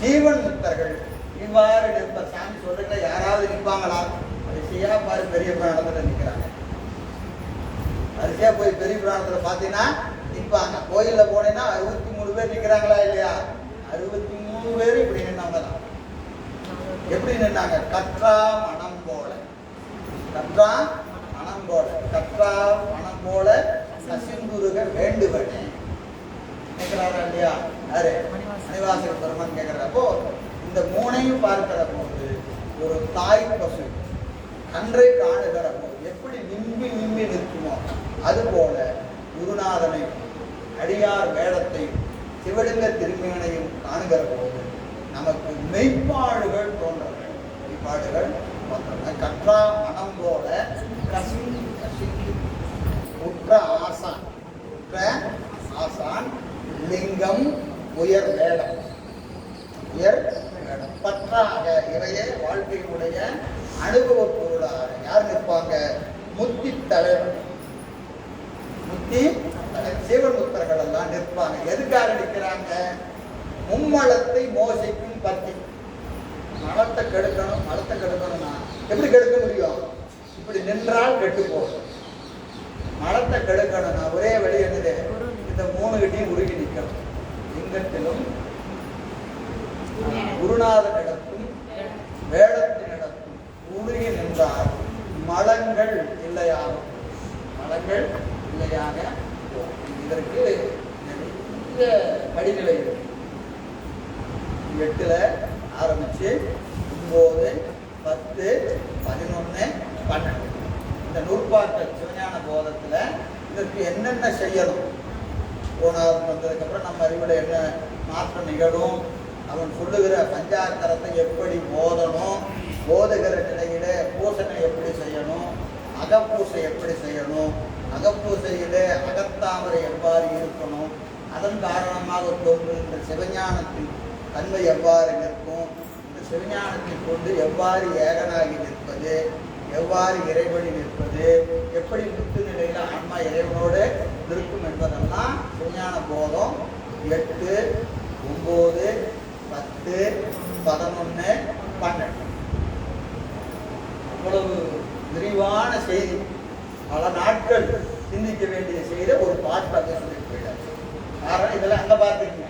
ஜீவன் முக்தர்கள். இவ்வாறு நிற்ப சாமி சொல்றீங்களா யாராவது நிற்பாங்களா? வரிசையா பாரு பெரிய புராணத்துல நிற்கிறாங்க வரிசையா போய் பெரிய புராணத்துல பாத்தீங்கன்னா நிற்பாங்க. கோயிலில் போனீங்கன்னா அறுபத்தி மூணு பேர் நிற்கிறாங்களா இல்லையா? அறுபத்தி மூணு பேர் இப்படி நின்னாங்க தான் எப்படி நின்னாங்க? கற்றா மனம் போல. கற்றா மனம் போல. கற்றா மனம் போல கசிந்துருக வேண்டுவனே. கேட்கிறாரா இல்லையா? யாரு? மணிவாசக பெருமான் கேட்கிறப்போ இந்த மூணையும் பார்க்கிற போது ஒரு தாய் பசு கன்றை காணுகிற போது எப்படி நிம்பி நிம்பி நிற்குமோ அதுபோல குருநாதனை அடியார் வேடத்தையும் சிவலிங்க திருமேனையும் காணுகிற போது நமக்கு மெய்ப்பாடுகள் தோன்றன மெய்ப்பாடுகள் தோன்றன கற்றா மனம் போல கசிந்து கசிந்து லிங்கம் உயர் வேடம். உயர் வேடம். பற்றாக இவையே வாழ்க்கையினுடைய அனுபவ பொருளாக யார் நிற்பாங்க? முத்தி தலைவர் முத்தி சிவன் முத்தர்கள் எல்லாம் நிற்பாங்க. எதுக்காக நிற்கிறாங்க? மும்மலத்தை மோசிக்கும் பத்தி. மலத்தை கெடுக்கணும் மலத்தை கெடுக்கணும்னா எப்படி கெடுக்க முடியும்? இப்படி நின்றால் கெட்டு போகும். மலத்தை கெடுக்கணும்னா ஒரே வழி என்னது? இந்த மூணு கிட்டையும் உருகி நிற்கணும். லிங்கத்திலும் குருநாதனிடத்தும் வேடத்தினிடத்தும் உருகி நின்றால் மலங்கள் இல்லையாகும் மலங்கள் இல்லையாக இதற்கு நிறைய படிநிலை இருக்கு. எட்டுல ஆரம்பிச்சு ஒன்பது பத்து பதினொன்னு பன்னெண்டு. இந்த நூற்பாட்டு சிவஞான போதத்துல இதற்கு என்னென்ன செய்யணும்? போனார் வந்ததுக்கப்புறம் நம்ம அறிவுல என்ன மாற்றம் நிகழும்? அவன் சொல்லுகிற பஞ்சாக்கரத்தை எப்படி போதணும்? போதுகிற நிலையில பூசனை எப்படி செய்யணும்? அகப்பூசை எப்படி செய்யணும்? அகப்பூசையிலே அகத்தாமரை எவ்வாறு இருக்கணும்? அதன் காரணமாக தோன்றுகின்ற சிவஞானத்தின் தன்மை எவ்வாறு நிற்கும்? இந்த சிவஞானத்தை கொண்டு எவ்வாறு ஏகனாகி நிற்பது? எவ்வாறு இறைவழி நிற்பது? எப்படி முத்து நிலையில ஆன்மா இறைவனோடு இருக்கும் என்பதெல்லாம் சிவஞான போதம் எட்டு ஒன்பது பத்து அவ்வளவு விரிவான செய்தி. பல நாட்கள் சிந்திக்க வேண்டிய செய்தி ஒரு பாட்டு சொல்லிட்டு போயிட்டார். காரணம் இதெல்லாம் அங்க பார்த்துருக்கீங்க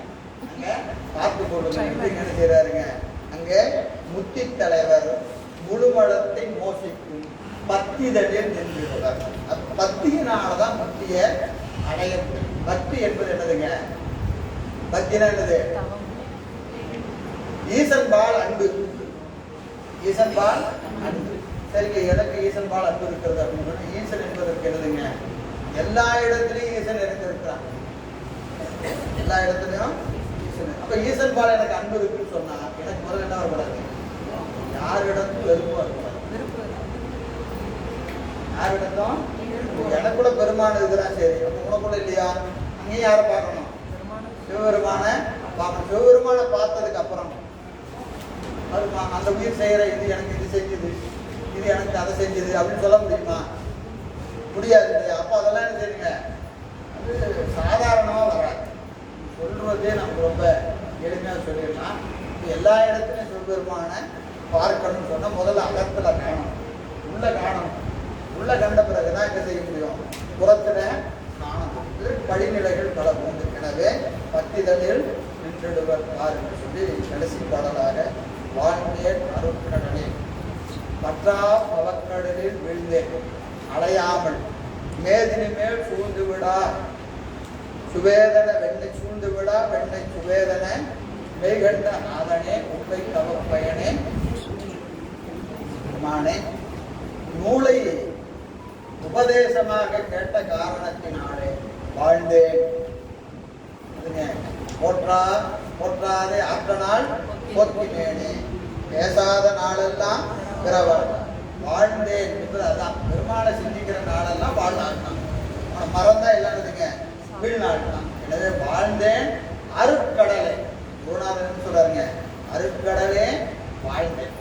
அங்க பார்த்து எப்படி என்ன செய்யறாருங்க அங்க முத்தி தலைவர் முழுமடத்தை மோசிக்கும் பத்திதழில் நின்றுள்ளார் பத்தியினாலதான் முத்திய அடைய முடியும். பக்தி என்பது என்னதுங்க? பக்தினா என்னது ஈசன் பால் அன்பு ஈசன் பால் அன்பு சரிங்க எனக்கு ஈசன் பால் அன்பு இருக்கிறது அப்படின்னு சொன்னா ஈசன் என்பதற்கு எழுதுங்க. எல்லா இடத்துலயும் ஈசன் இருந்திருக்கிறான் எல்லா இடத்துலயும் ஈசன். அப்ப ஈசன் பால் எனக்கு அன்பு இருக்குன்னு சொன்னா எனக்கு முதல்ல என்ன வரக்கூடாது யாரிடத்தும் வெறுப்பு வரக்கூடாது யாரிடத்தும்? எனக்குள்ள பெருமான் இருக்கிறான். சரி அப்ப உனக்குள்ள இல்லையா? அங்கேயும் யாரை பார்க்கணும்? சிவபெருமான பார்க்கணும். சிவபெருமானை பார்த்ததுக்கு அப்புறம் அது அந்த உயிர் செய்கிற இது எனக்கு இது செஞ்சது. இது எனக்கு அதை செஞ்சது அப்படின்னு சொல்ல முடியுமா? முடியாது இல்லையா? அப்போ அதெல்லாம் என்ன செய்யுங்க அது சாதாரணமாக வராது. சொல்றதே நமக்கு ரொம்ப எளிமையாக சொல்லிடலாம். எல்லா இடத்துலையும் சிவபெருமான பார்க்கணும்னு சொன்னால் முதல்ல அகத்தில் காணும் உள்ள காணும் உள்ள கண்ட பிறகு தான் என்ன செய்ய முடியும்? புறத்தில் காணணும். இது படிநிலைகள் பல உண்டு எனவே பத்திதழில் நின்றிடுவர் என்று சொல்லி கடைசி பாடலாக வாழ்ந்தேன் அருட்கடலே பற்றா பவக்கடலில் வீழ்ந்தேன். அலையாமல் மேதினி மேல் சூழ்ந்து விடா சுவேதன வெண்ணை சூழ்ந்து விடா வெண்ணை சுவேதன மெய்கண்ட நாதனே உண்மை தவப்பயனே. மானே நூலை உபதேசமாக கேட்ட காரணத்தினாலே வாழ்ந்தேன். போற்றா போற்றாதே ஆற்றனால் நாள் போற்றினேனே. பேசாத நாளெல்லாம் பிறவர். வாழ்ந்தேன் என்பது அதான். பெருமாளை சிந்திக்கிற நாளெல்லாம் வாழ்நாள் தான் அவனை மறந்தா எல்லாருதுங்க வீழ்நாள் தான் எனவே வாழ்ந்தேன் அருட்கடலை குருநாதன் சொல்றாருங்க? அருட்கடலே வாழ்ந்தேன்.